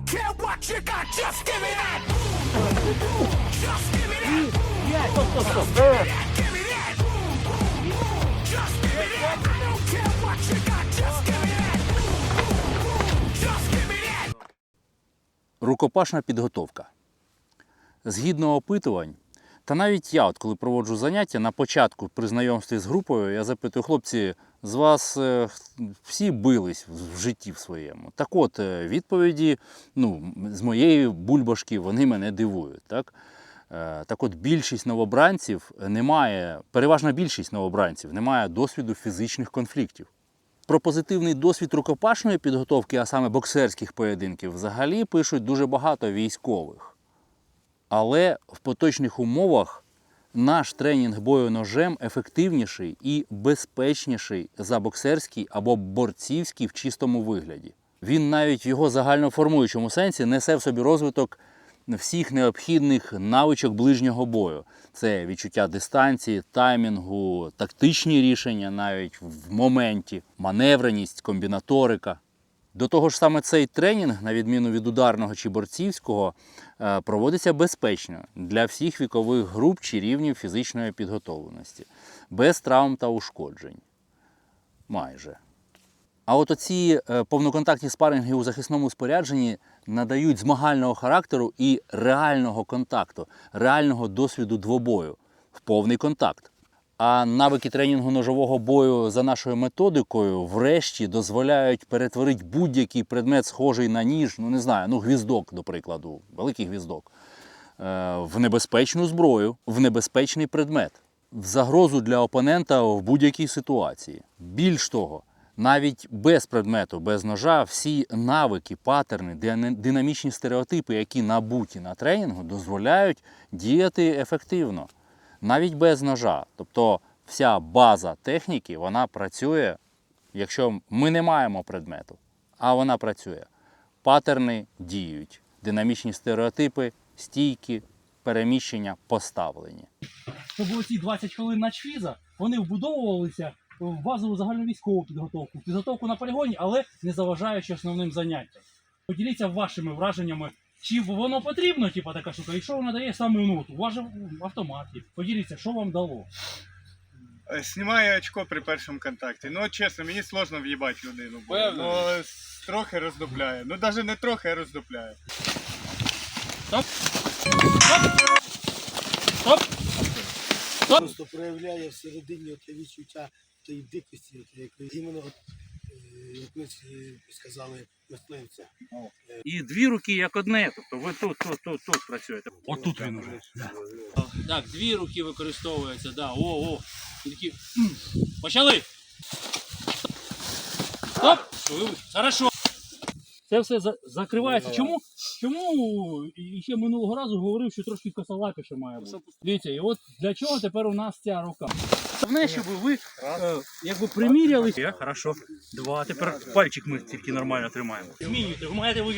don't care what you got, just give me that. Just give me that. Just give me that. Give me that. Just give me that. I don't care what you got, just give me that. Just give me that. Рукопашна підготовка. Згідно опитувань, та навіть я, от коли проводжу заняття, на початку при знайомстві з групою, я запитую, хлопці, з вас е, всі бились в житті в своєму. Так от, е, відповіді ну, з моєї бульбашки вони мене дивують. Так? Е, Так от більшість новобранців немає, переважна більшість новобранців немає досвіду фізичних конфліктів. Про позитивний досвід рукопашної підготовки, а саме боксерських поєдинків, взагалі пишуть дуже багато військових. Але в поточних умовах наш тренінг бою ножем ефективніший і безпечніший за боксерський або борцівський в чистому вигляді. Він навіть в його загальноформуючому сенсі несе в собі розвиток всіх необхідних навичок ближнього бою. Це відчуття дистанції, таймінгу, тактичні рішення навіть в моменті, маневреність, комбінаторика. До того ж, саме цей тренінг, на відміну від ударного чи борцівського, е, проводиться безпечно для всіх вікових груп чи рівнів фізичної підготовленості, без травм та ушкоджень. Майже. А от оці е, повноконтактні спаринги у захисному спорядженні надають змагального характеру і реального контакту, реального досвіду двобою в повний контакт. А навики тренінгу ножового бою за нашою методикою, врешті, дозволяють перетворити будь-який предмет, схожий на ніж, ну не знаю, ну гвіздок, до прикладу, великий гвіздок, е, в небезпечну зброю, в небезпечний предмет, в загрозу для опонента в будь-якій ситуації. Більш того, навіть без предмету, без ножа, всі навики, патерни, динамічні стереотипи, які набуті на тренінгу, дозволяють діяти ефективно, навіть без ножа. Тобто вся база техніки вона працює, якщо ми не маємо предмету, а вона працює. Патерни діють, динамічні стереотипи, стійки, переміщення поставлені. щоб оці 20 хвилин начфіза, вони вбудовувалися в базову загальновійськову підготовку, підготовку на полігоні, але не заважаючи основним заняттям. Поділіться вашими враженнями, чи воно потрібно, типа така штука, і що вона дає саме ну, от, у вас же автомат. Поділіться, що вам дало. Е, очко при першому контакті. Ну, от чесно, мені сложно в'їбати людину. бо, Певно. Ну, с- трохи роздупляє. Ну, навіть не трохи, а роздупляє. Стоп! Стоп! Стоп! Стоп! просто проявляє всередині те відчуття тієї дикості, от, як іменно, от, як е, сказали, мисливця. І дві руки як одне, тобто ви тут, тут, тут, тут працюєте. Отут він уже. Так, дві руки використовуються, да. О, о. І такі. м. Почали. Стоп! Ви- Хорошо. Це все за- закривається. Чому? Чому і ще минулого разу говорив, що трошки косолапіше має бути? Дивіться, і от для чого тепер у нас ця рука? Головне, щоб ви е, якби приміряли. Я, хорошо. Два. Тепер пальчик ми тільки нормально тримаємо. Змінюйте, ви маєте ви.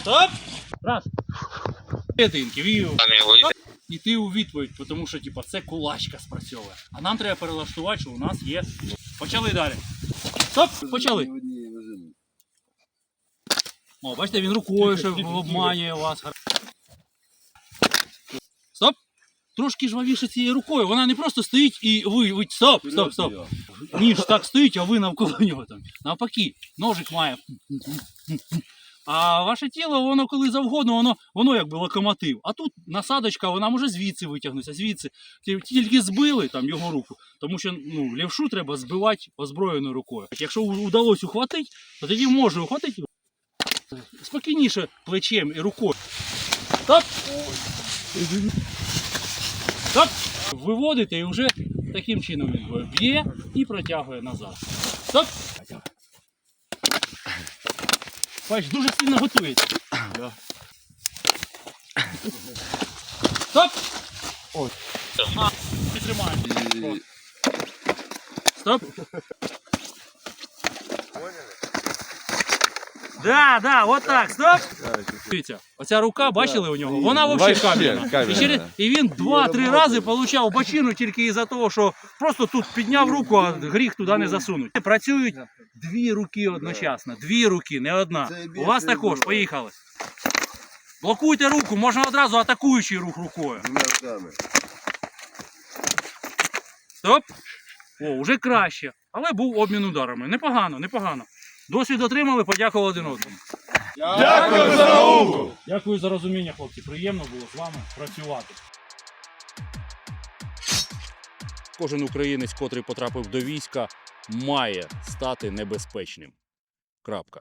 Стоп! Раз. Клітинки, вів. І ти у відповідь, тому що типа, це кулачка спрацьовує. А нам треба перелаштувати, що у нас є. Почали далі. Стоп! Почали. О, бачите, він рукою ще обманює вас. Стоп! Трошки жвавіше цією рукою. Вона не просто стоїть і ви. ви стоп, стоп, стоп. Ніж так стоїть, а ви навколо нього там. Навпаки, ножик має. А ваше тіло, воно коли завгодно, воно, воно якби локомотив. А тут насадочка, вона може звідси витягнутися, звідси. Ті- Тільки збили там його руку, тому що ну, лівшу треба збивати озброєною рукою. Якщо вдалося ухватити, то тоді може ухватити спокійніше плечем і рукою. Стоп! Стоп! Виводите і вже таким чином він б'є і протягує назад. Стоп! Бач, дуже сильно готується. Стоп! Ой. А, не тримаємо. Стоп! Да, да, от так, стоп. Дивіться, оця рука, бачили у нього? Вона взагалі Вообще кам'яна. І, через- і він два-три рази отримав бочину тільки із-за того, що просто тут підняв руку, а гріх туди не засунуть. Працюють дві руки одночасно. Дві руки, не одна. У вас також, поїхали. Блокуйте руку, можна одразу атакуючий рух рукою. Стоп. О, вже краще. Але був обмін ударами. Непогано, непогано. Досвід отримали, подякували один одному. Дякую за науку! Дякую за розуміння, хлопці. Приємно було з вами працювати. Кожен українець, котрий потрапив до війська, має стати небезпечним. Крапка.